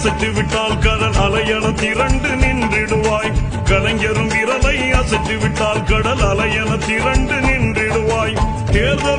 அசைத்து விட்டால் கடல் அலையென திரண்டு நின்றிடுவாய். கலைஞரும் விரலை அசைத்து விட்டால் கடல் அலையென திரண்டு நின்றிடுவாய். தேர்தல்